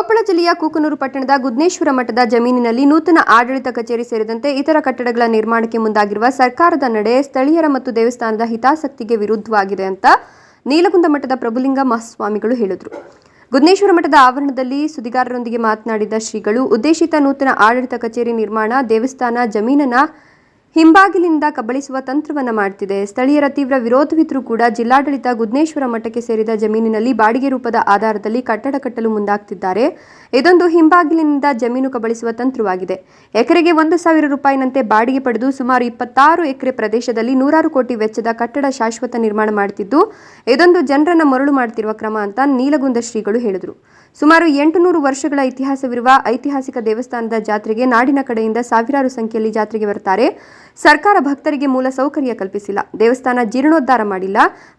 ಕೊಪ್ಪಳ ಜಿಲ್ಲೆಯ ಕೂಕನೂರು ಪಟ್ಟಣದ ಗುದ್ನೇಶ್ವರ ಮಠದ ಜಮೀನಿನಲ್ಲಿ ನೂತನ ಆಡಳಿತ ಕಚೇರಿ ಸೇರಿದಂತೆ ಇತರ ಕಟ್ಟಡಗಳ ನಿರ್ಮಾಣಕ್ಕೆ ಮುಂದಾಗಿರುವ ಸರ್ಕಾರದ ನಡೆ ಸ್ಥಳೀಯರ ಮತ್ತು ದೇವಸ್ಥಾನದ ಹಿತಾಸಕ್ತಿಗೆ ವಿರುದ್ಧವಾಗಿದೆ ಅಂತ ನೀಲಗುಂದ ಮಠದ ಪ್ರಭುಲಿಂಗ ಮಹಾಸ್ವಾಮಿಗಳು ಹೇಳಿದರು. ಗುದ್ನೇಶ್ವರ ಮಠದ ಆವರಣದಲ್ಲಿ ಸುದ್ದಿಗಾರರೊಂದಿಗೆ ಮಾತನಾಡಿದ ಶ್ರೀಗಳು, ಉದ್ದೇಶಿತ ನೂತನ ಆಡಳಿತ ಕಚೇರಿ ನಿರ್ಮಾಣ, ದೇವಸ್ಥಾನ, ಜಮೀನನ್ನ ಹಿಂಬಾಗಿಲಿಂದ ಕಬಳಿಸುವ ತಂತ್ರವನ್ನು ಮಾಡ್ತಿದೆ. ಸ್ಥಳೀಯರ ತೀವ್ರ ವಿರೋಧವಿದ್ದರೂ ಕೂಡ ಜಿಲ್ಲಾಡಳಿತ ಗುದ್ನೇಶ್ವರ ಮಠಕ್ಕೆ ಸೇರಿದ ಜಮೀನಿನಲ್ಲಿ ಬಾಡಿಗೆ ರೂಪದ ಆಧಾರದಲ್ಲಿ ಕಟ್ಟಡ ಕಟ್ಟಲು ಮುಂದಾಗ್ತಿದ್ದಾರೆ. ಇದೊಂದು ಹಿಂಬಾಗಿಲಿನಿಂದ ಜಮೀನು ಕಬಳಿಸುವ ತಂತ್ರವಾಗಿದೆ. ಎಕರೆಗೆ ಒಂದು ಸಾವಿರ ರೂಪಾಯಿನಂತೆ ಬಾಡಿಗೆ ಪಡೆದು ಸುಮಾರು ಇಪ್ಪತ್ತಾರು ಎಕರೆ ಪ್ರದೇಶದಲ್ಲಿ ನೂರಾರು ಕೋಟಿ ವೆಚ್ಚದ ಕಟ್ಟಡ ಶಾಶ್ವತ ನಿರ್ಮಾಣ ಮಾಡುತ್ತಿದ್ದು ಇದೊಂದು ಜನರನ್ನು ಮರಳು ಮಾಡ್ತಿರುವ ಕ್ರಮ ಅಂತ ನೀಲಗುಂದ ಶ್ರೀಗಳು ಹೇಳಿದರು. ಸುಮಾರು ಎಂಟುನೂರು ವರ್ಷಗಳ ಇತಿಹಾಸವಿರುವ ಐತಿಹಾಸಿಕ ದೇವಸ್ಥಾನದ ಜಾತ್ರೆಗೆ ನಾಡಿನ ಕಡೆಯಿಂದ ಸಾವಿರಾರು ಸಂಖ್ಯೆಯಲ್ಲಿ ಜಾತ್ರೆಗೆ ಬರ್ತಾರೆ. ಸರ್ಕಾರ ಭಕ್ತರಿಗೆ ಮೂಲ ಸೌಕರ್ಯ ಕಲ್ಪಿಸಿಲ್ಲ. ದೇವಸ್ಥಾನ ಜೀರ್ಣೋದ್ಧಾರ ಮಾಡಿಲ್ಲ.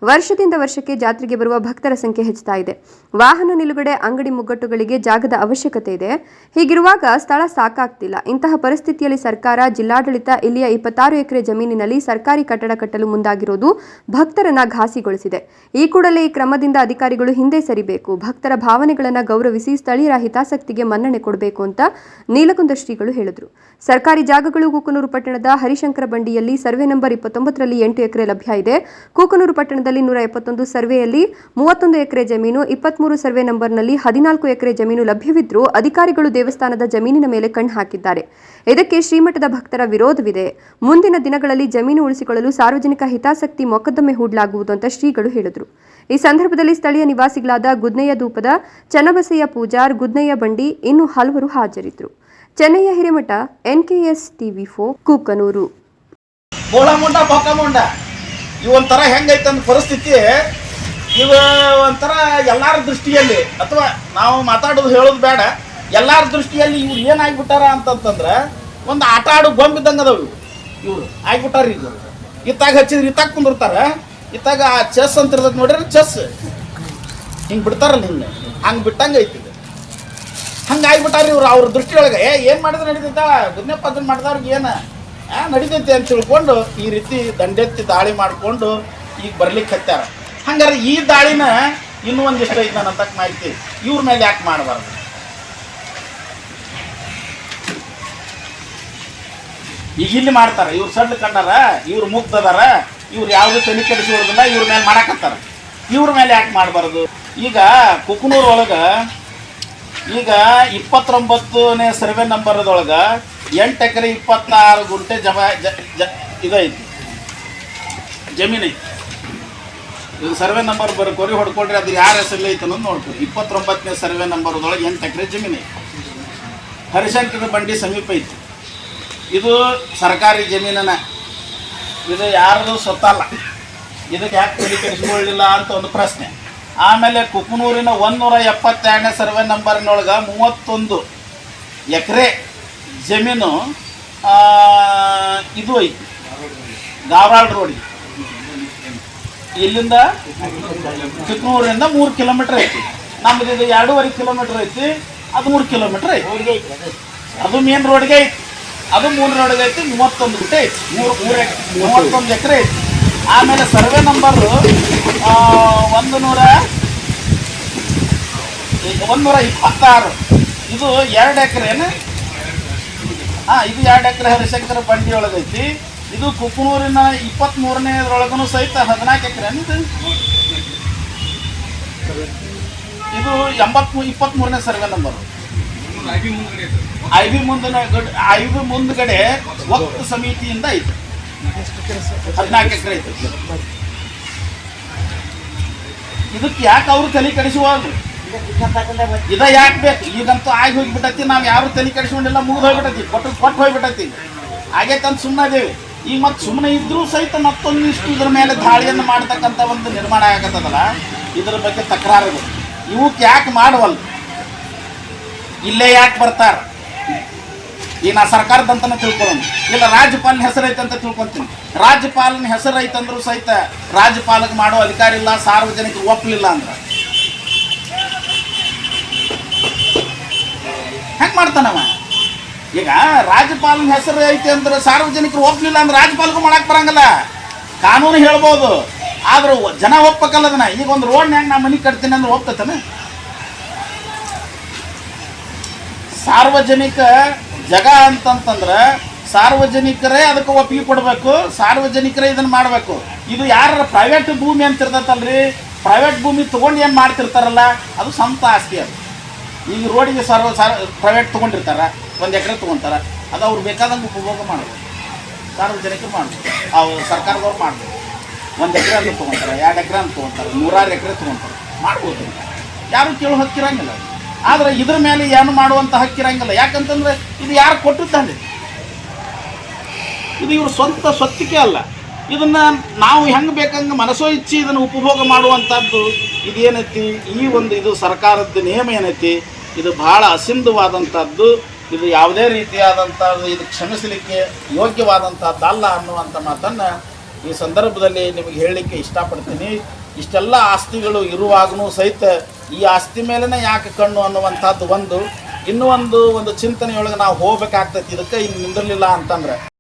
ವರ್ಷದಿಂದ ವರ್ಷಕ್ಕೆ ಜಾತ್ರೆಗೆ ಬರುವ ಭಕ್ತರ ಸಂಖ್ಯೆ ಹೆಚ್ಚುತ್ತಾ ಇದೆ. ವಾಹನ ನಿಲುಗಡೆ, ಅಂಗಡಿ ಮುಗ್ಗಟ್ಟುಗಳಿಗೆ ಜಾಗದ ಅವಶ್ಯಕತೆ ಇದೆ. ಹೀಗಿರುವಾಗ ಸ್ಥಳ ಸಾಕಾಗ್ತಿಲ್ಲ. ಇಂತಹ ಪರಿಸ್ಥಿತಿಯಲ್ಲಿ ಸರ್ಕಾರ, ಜಿಲ್ಲಾಡಳಿತ, ಇಲ್ಲಿಯ ಇಪ್ಪತ್ತಾರು ಎಕರೆ ಜಮೀನಿನಲ್ಲಿ ಸರ್ಕಾರಿ ಕಟ್ಟಡ ಕಟ್ಟಲು ಮುಂದಾಗಿರೋದು ಭಕ್ತರನ್ನ ಘಾಸಿಗೊಳಿಸಿದೆ. ಈ ಕೂಡಲೇ ಈ ಕ್ರಮದಿಂದ ಅಧಿಕಾರಿಗಳು ಹಿಂದೆ ಸರಿಬೇಕು. ಭಕ್ತರ ಭಾವನೆಗಳನ್ನು ಗೌರವಿಸಿ ಸ್ಥಳೀಯರ ಹಿತಾಸಕ್ತಿಗೆ ಮನ್ನಣೆ ಕೊಡಬೇಕು ಅಂತ ನೀಲಕುಂದ ಶ್ರೀಗಳು ಹೇಳಿದರು. ಸರ್ಕಾರಿ ಜಾಗಗಳು, ಕೂಕನೂರು ಪಟ್ಟಣದ ಹರಿಶಂಕರ ಬಂಡಿಯಲ್ಲಿ ಸರ್ವೆ ನಂಬರ್ ಇಪ್ಪತ್ತೊಂಬತ್ತರಲ್ಲಿ ಎಂಟು ಎಕರೆ ಲಭ್ಯ ಇದೆ. ಕೂಕನೂರು ಪಟ್ಟಣದಲ್ಲಿ ನೂರ ಎಪ್ಪತ್ತೊಂದು ಸರ್ವೆಯಲ್ಲಿ ಮೂವತ್ತೊಂದು ಎಕರೆ ಜಮೀನು, ಇಪ್ಪತ್ಮೂರು ಸರ್ವೆ ನಂಬರ್ನಲ್ಲಿ ಹದಿನಾಲ್ಕು ಎಕರೆ ಜಮೀನು ಲಭ್ಯವಿದ್ದರೂ ಅಧಿಕಾರಿಗಳು ದೇವಸ್ಥಾನದ ಜಮೀನಿನ ಮೇಲೆ ಕಣ್ಣು ಹಾಕಿದ್ದಾರೆ. ಇದಕ್ಕೆ ಶ್ರೀಮಠದ ಭಕ್ತರ ವಿರೋಧವಿದೆ. ಮುಂದಿನ ದಿನಗಳಲ್ಲಿ ಜಮೀನು ಉಳಿಸಿಕೊಳ್ಳಲು ಸಾರ್ವಜನಿಕ ಹಿತಾಸಕ್ತಿ ಮೊಕದ್ದಮೆ ಹೂಡಲಾಗುವುದು ಅಂತ ಶ್ರೀಗಳು ಹೇಳಿದರು. ಈ ಸಂದರ್ಭದಲ್ಲಿ ಸ್ಥಳೀಯ ನಿವಾಸಿಗಳಾದ ಗುದ್ನೆಯ ಧೂಪದ ಚನ್ನಬಸಯ್ಯ ಪೂಜಾರ್, ಗುದ್ನೆಯ ಬಂಡಿ ಇನ್ನು ಹಲವರು ಹಾಜರಿದ್ದರು ಚೆನ್ನಯ್ಯ ಹಿರೇಮಠ, ಎನ್ಕೆಎಸ್ ಟಿವಿ ಫೋ ಕೂಕನೂರು. ಬೋಳ ಮುಂಡ ಬೊಕ್ಕ ಮುಂಡ. ಇವು ಒಂಥರ ಹೆಂಗೈತೆ ಅಂದ ಪರಿಸ್ಥಿತಿ, ಇವ ಒಂಥರ ಎಲ್ಲಾರ ದೃಷ್ಟಿಯಲ್ಲಿ, ಅಥವಾ ನಾವು ಮಾತಾಡೋದು ಹೇಳೋದು ಬೇಡ, ಎಲ್ಲಾರ ದೃಷ್ಟಿಯಲ್ಲಿ ಇವ್ರು ಏನಾಗ್ಬಿಟ್ಟಾರ ಅಂತಂತಂದ್ರೆ, ಒಂದು ಆಟ ಆಡೋ ಗೊಂಬಿದ್ದಂಗೆ ಅದಾವ ಇವು ಇವ್ರು ಆಗ್ಬಿಟ್ಟಾರ ಈಗ. ಇತ್ತಾಗ ಹಚ್ಚಿದ್ರೆ ಇತ್ತಾಗ ಕುಂದಿರ್ತಾರ. ಇತ್ತಾಗ ಆ ಚೆಸ್ ಅಂತ ಇರ್ತದೆ ನೋಡ್ರಿ ಚೆಸ್. ಹಿಂಗೆ ಬಿಡ್ತಾರಲ್ಲ ಹಿಂಗೆ. ಹಂಗೆ ಬಿಟ್ಟಂಗೆ ಐತಿ ಇದು ಹಂಗೆ ಆಗ್ಬಿಟ್ಟಾರ ಇವ್ರು ಅವ್ರ ದೃಷ್ಟಿಯೊಳಗೆ. ಏ, ಏನು ಮಾಡಿದ್ರೆ ನಡೀತೈತ? ಗುದ್ನೆಪ್ಪ ಅದನ್ನ ಮಾಡಿದವ್ರಿಗೆ ಏನು? ನಡೀತೈತಿ ಅಂತ ತಿಳ್ಕೊಂಡು ಈ ರೀತಿ ದಂಡೆತ್ತಿ ದಾಳಿ ಮಾಡಿಕೊಂಡು ಈಗ ಬರ್ಲಿಕ್ಕೆ ಹತ್ತಾರ ಹಂಗಾರೆ ಈ ದಾಳಿನ ಇನ್ನೂ ಒಂದಿಷ್ಟು ಐತೆ ಅಂತಕ್ಕೆ ಮಾಹಿತಿ. ಇವ್ರ ಮೇಲೆ ಯಾಕೆ ಮಾಡಬಾರ್ದು? ಈಗ ಇಲ್ಲಿ ಮಾಡ್ತಾರೆ. ಇವ್ರು ಸಡ್ಲು ಕಂಡಾರ, ಇವ್ರು ಮುಗ್ದದಾರ, ಇವ್ರು ಯಾವುದು ತಲೆ ಕೆಡಿಸಿರೋದಿಲ್ಲ ಇವ್ರ ಮೇಲೆ ಮಾಡಾಕತ್ತಾರ ಇವ್ರ ಮೇಲೆ ಯಾಕೆ ಮಾಡಬಾರ್ದು? ಈಗ ಕುಕ್ನೂರ್ ಒಳಗೆ ಈಗ ಇಪ್ಪತ್ತೊಂಬತ್ತನೇ ಸರ್ವೆ ನಂಬರ್ದೊಳಗೆ ಎಂಟು ಎಕರೆ ಇಪ್ಪತ್ತಾರು ಗುಂಟೆ ಜಮ ಜ ಇದೈತಿ ಜಮೀನು ಐತಿ. ಇದು ಸರ್ವೆ ನಂಬರ್ ಬರೋ ಕೊರಿ ಹೊಡ್ಕೊಂಡ್ರೆ ಅದು ಯಾರ ಹೆಸರಲ್ಲಿ ಐತೆ ಅನ್ನೋದು ನೋಡ್ತೀವಿ ಇಪ್ಪತ್ತೊಂಬತ್ತನೇ ಸರ್ವೆ ನಂಬರ್ದೊಳಗೆ ಎಂಟು ಎಕರೆ ಜಮೀನು ಐತಿ. ಹರಿಶಂಕರ ಬಂಡಿ ಸಮೀಪ ಐತಿ. ಇದು ಸರ್ಕಾರಿ ಜಮೀನನ. ಇದು ಯಾರದು ಸೊತ್ತಲ್ಲ ಇದಕ್ಕೆ ಯಾಕೆ ತಲೆ ಅಂತ ಒಂದು ಪ್ರಶ್ನೆ. ಆಮೇಲೆ ಕುಕನೂರಿನ ಒಂದೂರ ಎಪ್ಪತ್ತೆರಡನೇ ಸರ್ವೆ ನಂಬರ್ನೊಳಗೆ ಮೂವತ್ತೊಂದು ಎಕರೆ ಜಮೀನು ಇದು ಐತಿ. ಧಾರವಾಡ ರೋಡಿ ಇಲ್ಲಿಂದ ಚಿಕ್ಕನೂರಿಂದ ಮೂರು ಕಿಲೋಮೀಟ್ರ್ ಐತಿ. ನಮ್ದು ಇದು ಎರಡೂವರೆ ಕಿಲೋಮೀಟ್ರ್ ಐತಿ ಅದು ಮೂರು ಕಿಲೋಮೀಟ್ರ್ ಐತಿ. ಅದು. ಮೇನ್ ರೋಡ್ಗೆ ಐತಿ. ಅದು ಮೂರು ರೋಡ್ಗೆ ಐತಿ ಮೂವತ್ತೊಂದು ಗುಟ್ಟೆ ಐತಿ. ಮೂರು ಮೂರು ಮೂವತ್ತೊಂದು ಎಕರೆ ಐತಿ. ಆಮೇಲೆ ಸರ್ವೆ ನಂಬರು ಒಂದು ನೂರ ಒಂದು ನೂರ ಇಪ್ಪತ್ತಾರು. ಇದು ಎರಡು ಎಕರೆನ ಹಾಂ, ಇದು ಎರಡು ಎಕರೆ ಹರಿಶಂಕರ ಬಂಡಿ ಒಳಗೈತಿ ಇದು ಕುಕ್ನೂರಿನ ಇಪ್ಪತ್ತ್ಮೂರನೇದ್ರೊಳಗೂ ಸಹಿತ ಹದಿನಾಲ್ಕು ಎಕರೆ ಇದು? ಇದು ಎಂಬತ್ಮೂ ಇಪ್ಪತ್ತ್ಮೂರನೇ ಸರ್ವೆ ನಂಬರು. ಐ ಬಿ ಮುಂದಿನ ಐ ಬಿ ಮುಂದ್ಗಡೆ ಒತ್ತು ಸಮಿತಿಯಿಂದ ಐತಿ ಹದಿನಾಲ್ಕು ಎಕರೆ ಐತೆ. ಇದಕ್ಕೆ ಯಾಕೆ ಅವರು ತಲೆ ಕಡಿಸುವಲ್ರಿ? ಇದ ಯಾಕೆ ಬೇಕು? ಈಗಂತೂ ಆಗಿ ಹೋಗಿಬಿಟ್ಟತಿ, ನಾವು ಯಾರು ತಲೆ ಕಡಿಸ್ಕೊಂಡಿಲ್ಲ, ಮುಗಿದು ಹೋಗ್ಬಿಟ್ಟೈತಿ, ಕೊಟ್ಟು ಕೊಟ್ಟು ಹೋಗ್ಬಿಟ್ಟೈತಿ. ಹಾಗೆ ತಂದು ಸುಮ್ಮನೆ ಅದೇವಿ ಈಗ ಮತ್ತೆ ಸುಮ್ಮನೆ ಇದ್ರೂ ಸಹಿತ ಮತ್ತೊಂದಿಷ್ಟು ಇದ್ರ ಮೇಲೆ ದಾಳಿಯನ್ನು ಮಾಡ್ತಕ್ಕಂಥ ಒಂದು ನಿರ್ಮಾಣ ಆಗತ್ತದಲ್ಲ? ಇದ್ರ ಬಗ್ಗೆ ತಕರಾರು ಇವಕ್ಕೆ ಯಾಕೆ ಮಾಡುವಲ್ಲ ಇಲ್ಲೇ ಯಾಕೆ ಬರ್ತಾರ? ಈಗ ನಾ ಸರ್ಕಾರದಂತನ ತಿಳ್ಕೊಳ್ಳೋಣ. ಇಲ್ಲ, ರಾಜ್ಯಪಾಲನ ಹೆಸರು ಐತೆ ಅಂತ ತಿಳ್ಕೊಂತೀನಿ. ರಾಜ್ಯಪಾಲನ ಹೆಸರು ಐತಂದ್ರೂ ಸಹಿತ ರಾಜ್ಯಪಾಲಕ್ಕೆ ಮಾಡೋ ಅಧಿಕಾರ ಇಲ್ಲ ಸಾರ್ವಜನಿಕರು ಒಪ್ಪಲಿಲ್ಲ ಅಂದ್ರೆ. ಹೆಂಗೆ ಮಾಡ್ತಾನವ ಈಗ ರಾಜ್ಯಪಾಲನ ಹೆಸರು ಐತೆ ಅಂದ್ರೆ ಸಾರ್ವಜನಿಕರು ಒಪ್ಪಲಿಲ್ಲ ಅಂದ್ರೆ ರಾಜ್ಯಪಾಲಗೂ ಮಾಡಕ್ ಬರಂಗಲ್ಲ. ಕಾನೂನು ಹೇಳ್ಬೋದು, ಆದ್ರೆ ಜನ ಒಪ್ಪಕ್ಕಲ್ಲ ಅದನ್ನ ಈಗ ಒಂದು ರೋಡ್ನ್ಯಾಗ ನಾ ಮನೆ ಕಟ್ತೀನಿ ಅಂದ್ರೆ ಒಪ್ತತನ? ಸಾರ್ವಜನಿಕ ಜಗ ಅಂತಂತಂದ್ರೆ ಸಾರ್ವಜನಿಕರೇ ಅದಕ್ಕೆ ಒಪ್ಪಿಗೆ ಕೊಡಬೇಕು, ಸಾರ್ವಜನಿಕರೇ ಇದನ್ನು ಮಾಡಬೇಕು. ಇದು ಯಾರ ಪ್ರೈವೇಟ್ ಭೂಮಿ ಅಂತ ಇರ್ತೈತಲ್ರಿ? ಪ್ರೈವೇಟ್ ಭೂಮಿ ತೊಗೊಂಡು ಏನು ಮಾಡ್ತಿರ್ತಾರಲ್ಲ, ಅದು ಸ್ವಂತ ಆಸ್ತಿ ಅದು. ಈಗ ರೋಡಿಗೆ ಸರ್ವ, ಸಾರ್ ಪ್ರೈವೇಟ್ ತೊಗೊಂಡಿರ್ತಾರೆ, ಒಂದು ಎಕರೆ ತೊಗೊಂತಾರೆ, ಅದು ಅವ್ರು ಬೇಕಾದಂಗೆ ಉಪಭೋಗ ಮಾಡಬೇಕು. ಸಾರ್ವಜನಿಕರು ಮಾಡ್ಬೋದು ಅವ್ರು ಸರ್ಕಾರದವ್ರು ಮಾಡಬೇಕು. ಒಂದು ಎಕರೆ ಅಂತ ತೊಗೊಂತಾರೆ, ಎರಡು ಎಕರೆ ಅಂತ ತೊಗೊಂತಾರೆ, ನೂರಾರು ಎಕರೆ ತೊಗೊಂತಾರೆ. ಮಾಡ್ಬೋದು. ಯಾರು ಕೇಳೋ ಹಕ್ಕಿರಂಗಿಲ್ಲ ಆದರೆ ಇದ್ರ ಮೇಲೆ ಏನು ಮಾಡುವಂಥ ಹಕ್ಕಿರಂಗಿಲ್ಲ ಯಾಕಂತಂದ್ರೆ ಇದು ಯಾರು ಕೊಟ್ಟಿದ್ದಾನೆ? ಇದು ಇವ್ರ ಸ್ವಂತ ಸ್ವತ್ತಿಕೆ ಅಲ್ಲ. ಇದನ್ನ ನಾವು ಹೆಂಗೆ ಬೇಕಂಗೆ ಮನಸೋ ಇಚ್ಛಿ ಇದನ್ನು ಉಪಭೋಗ ಮಾಡುವಂಥದ್ದು ಇದೇನೈತಿ? ಈ ಒಂದು ಇದು ಸರ್ಕಾರದ ನಿಯಮ ಏನೈತಿ? ಇದು ಬಹಳ ಅಸಿಂಧವಾದಂಥದ್ದು ಇದು ಯಾವುದೇ ರೀತಿಯಾದಂಥದ್ದು ಇದು ಕ್ಷಮಿಸಲಿಕ್ಕೆ ಯೋಗ್ಯವಾದಂಥದ್ದಲ್ಲ ಅನ್ನುವಂಥ ಮಾತನ್ನು ಈ ಸಂದರ್ಭದಲ್ಲಿ ನಿಮಗೆ ಹೇಳಲಿಕ್ಕೆ ಇಷ್ಟಪಡ್ತೀನಿ. ಇಷ್ಟೆಲ್ಲ ಆಸ್ತಿಗಳು ಇರುವಾಗೂ ಸಹಿತ ಈ ಆಸ್ತಿ ಮೇಲೇ ಯಾಕೆ ಕಣ್ಣು ಅನ್ನುವಂಥದ್ದು ಒಂದು. ಇನ್ನೂ ಒಂದು ಒಂದು ಚಿಂತನೆಯೊಳಗೆ ನಾವು ಹೋಗ್ಬೇಕಾಗ್ತೈತಿ. ಇದಕ್ಕೆ ಇನ್ನು ನಿಂದಿರಲಿಲ್ಲ ಅಂತಂದ್ರೆ